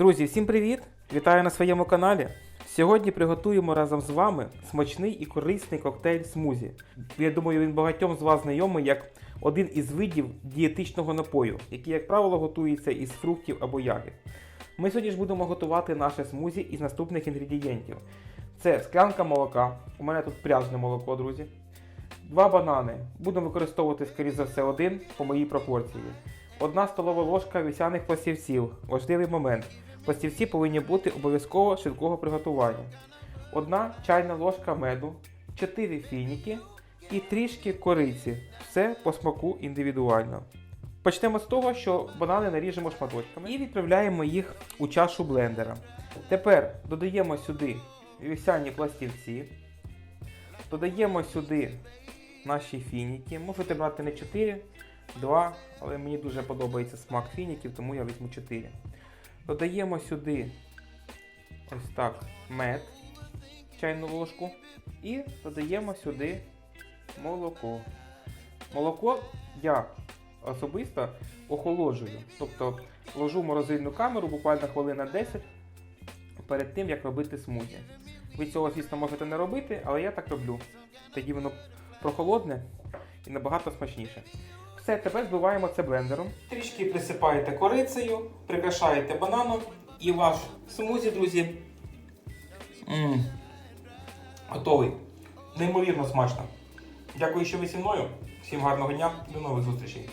Друзі, всім привіт! Вітаю на своєму каналі. Сьогодні приготуємо разом з вами смачний і корисний коктейль смузі. Я думаю, він багатьом з вас знайомий як один із видів дієтичного напою, який, як правило, готується із фруктів або ягід. Ми сьогодні ж будемо готувати наше смузі із наступних інгредієнтів: це склянка молока. У мене тут пряжне молоко, друзі. Два банани. Будемо використовувати, скоріше за все, один по моїй пропорції. Одна столова ложка вівсяних пластівців. Важливий момент. Пластівці повинні бути обов'язково швидкого приготування. Одна чайна ложка меду, 4 фініки і трішки кориці. Все по смаку індивідуально. Почнемо з того, що банани наріжемо шматочками і відправляємо їх у чашу блендера. Тепер додаємо сюди вівсяні пластівці, додаємо сюди наші фініки. Можете брати не 4, 2, але мені дуже подобається смак фініків, тому я візьму 4. Додаємо сюди ось так мед, чайну ложку, і додаємо сюди молоко. Молоко я особисто охолоджую, тобто ложу в морозильну камеру буквально хвилин на 10 перед тим, як робити смузі. Ви цього, звісно, можете не робити, але я так роблю. Тоді воно прохолодне і набагато смачніше. Все, тепер збиваємо це блендером. Трішки присипаєте корицею, прикрашаєте бананом і ваш смузі, друзі. м готовий. Неймовірно смачно. Дякую, що ви зі мною. Всім гарного дня, до нових зустрічей.